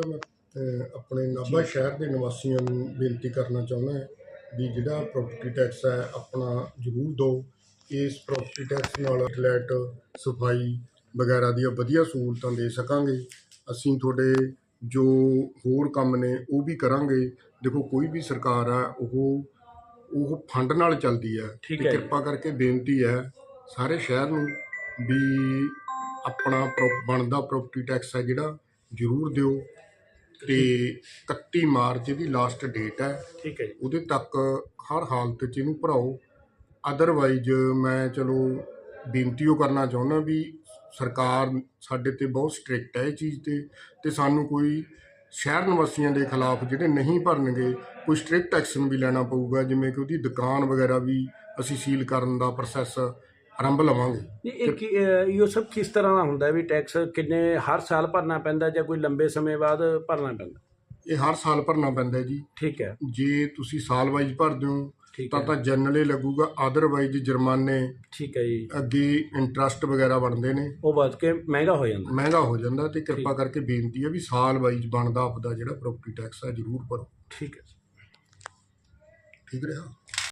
ਪਹਿਲਾਂ ਮੈਂ ਅਹ, ਆਪਣੇ ਨਾਭਾ ਸ਼ਹਿਰ ਦੇ ਨਿਵਾਸੀਆਂ ਨੂੰ ਬੇਨਤੀ ਕਰਨਾ ਚਾਹੁੰਦਾ ਹਾਂ ਵੀ ਜਿਹੜਾ ਪ੍ਰਾਪਰਟੀ ਟੈਕਸ ਹੈ ਆਪਣਾ ਜ਼ਰੂਰ ਦਿਓ। ਇਸ ਪ੍ਰਾਪਰਟੀ ਟੈਕਸ ਨਾਲ ਫਲੈਟ ਸਫ਼ਾਈ ਵਗੈਰਾ ਦੀਆਂ ਵਧੀਆ ਸਹੂਲਤਾਂ ਦੇ ਸਕਾਂਗੇ। ਅਸੀਂ ਤੁਹਾਡੇ ਜੋ ਹੋਰ ਕੰਮ ਨੇ ਉਹ ਵੀ ਕਰਾਂਗੇ। ਦੇਖੋ ਕੋਈ ਵੀ ਸਰਕਾਰ ਆ ਉਹ ਉਹ ਫੰਡ ਨਾਲ ਚੱਲਦੀ ਹੈ। ਠੀਕ ਤੇ ਹੈ ਜੀ। ਕਿਰਪਾ ਕਰਕੇ ਬੇਨਤੀ ਹੈ ਸਾਰੇ ਸ਼ਹਿਰ ਨੂੰ ਵੀ ਆਪਣਾ ਪ੍ਰੋ- ਬਣਦਾ ਪ੍ਰਾਪਰਟੀ ਟੈਕਸ ਹੈ ਜਿਹੜਾ ਜ਼ਰੂਰ ਦਿਓ। ਤੇ 31 ਮਾਰਚ ਦੀ ਲਾਸਟ ਡੇਟ ਹੈ। ਠੀਕ ਹੈ ਜੀ। ਉਹਦੇ ਤੱਕ ਹਰ ਹਾਲਤ 'ਚ ਇਹਨੂੰ ਭਰਾਓ। ਅਦਰਵਾਈਜ਼ ਮੈਂ ਚਲੋ ਬੇਨਤੀ ਉਹ ਕਰਨਾ ਚਾਹੁੰਦਾ ਵੀ ਸਰਕਾਰ ਸਾਡੇ ਤੇ ਬਹੁਤ ਸਟ੍ਰਿਕਟ ਹੈ ਇਹ ਚੀਜ਼ ਤੇ ਤੇ ਸਾਨੂੰ ਕੋਈ ਸ਼ਹਿਰ ਨਿਵਾਸੀਆਂ ਦੇ ਖਿਲਾਫ ਜਿਹੜੇ ਨਹੀਂ ਭਰਨਗੇ ਕੋਈ ਸਟ੍ਰਿਕਟ ਐਕਸ਼ਨ ਵੀ ਲੈਣਾ ਪਊਗਾ। ਜਿਵੇਂ ਕਿ ਉਹਦੀ ਦੁਕਾਨ ਵਗੈਰਾ ਵੀ ਅਸੀਂ ਸੀਲ ਕਰਨ ਦਾ ਪ੍ਰੋਸੈਸ ਆਰੰਭ ਲਵਾਂਗੇ। ਨਹੀਂ ਇਹ ਕੀ- ਅਹ ਇਹ ਸਭ ਕਿਸ ਤਰ੍ਹਾਂ ਦਾ ਹੁੰਦਾ ਹੈ ਵੀ ਟੈਕਸ ਕਿੰਨੇ ਹਰ ਸਾਲ ਭਰਨਾ ਪੈਂਦਾ ਜਾਂ ਕੋਈ ਲੰਬੇ ਸਮੇਂ ਬਾਅਦ ਭਰਨਾ ਪੈਂਦਾ? ਇਹ ਹਰ ਸਾਲ ਭਰਨਾ ਪੈਂਦਾ ਹੈ ਜੀ। ਠੀਕ ਹੈ। ਜੇ ਤੁਸੀਂ ਸਾਲ ਵਾਈਜ਼ ਭਰਦੇ ਹੋ ਠੀਕ ਤਾਂ ਹੈ। ਤਾਂ ਜਨਰਲੀ ਲੱਗੂਗਾ ਅਦਰਵਾਈਜ਼ ਜੁਰਮਾਨੇ ਠੀਕ ਹੈ ਜੀ। ਅੱਗੇ ਇੰਟਰਸਟ ਵਗੈਰਾ ਬਣਦੇ ਨੇ। ਉਹ ਵੱਧ ਕੇ ਮਹਿੰਗਾ ਹੋ ਜਾਂਦਾ। ਮਹਿੰਗਾ ਹੋ ਜਾਂਦਾ ਤੇ ਕਿਰਪਾ। ਕਰਕੇ ਬੇਨਤੀ ਹੈ ਵੀ ਸਾਲ ਵਾਈਜ਼ ਬਣਦਾ ਆਪਦਾ ਜਿਹੜਾ ਪ੍ਰਾਪਰਟੀ ਟੈਕਸ ਹੈ ਜ਼ਰੂਰ ਭਰੋ। ਠੀਕ ਹੈ ਠੀਕ ਰਿਹਾ?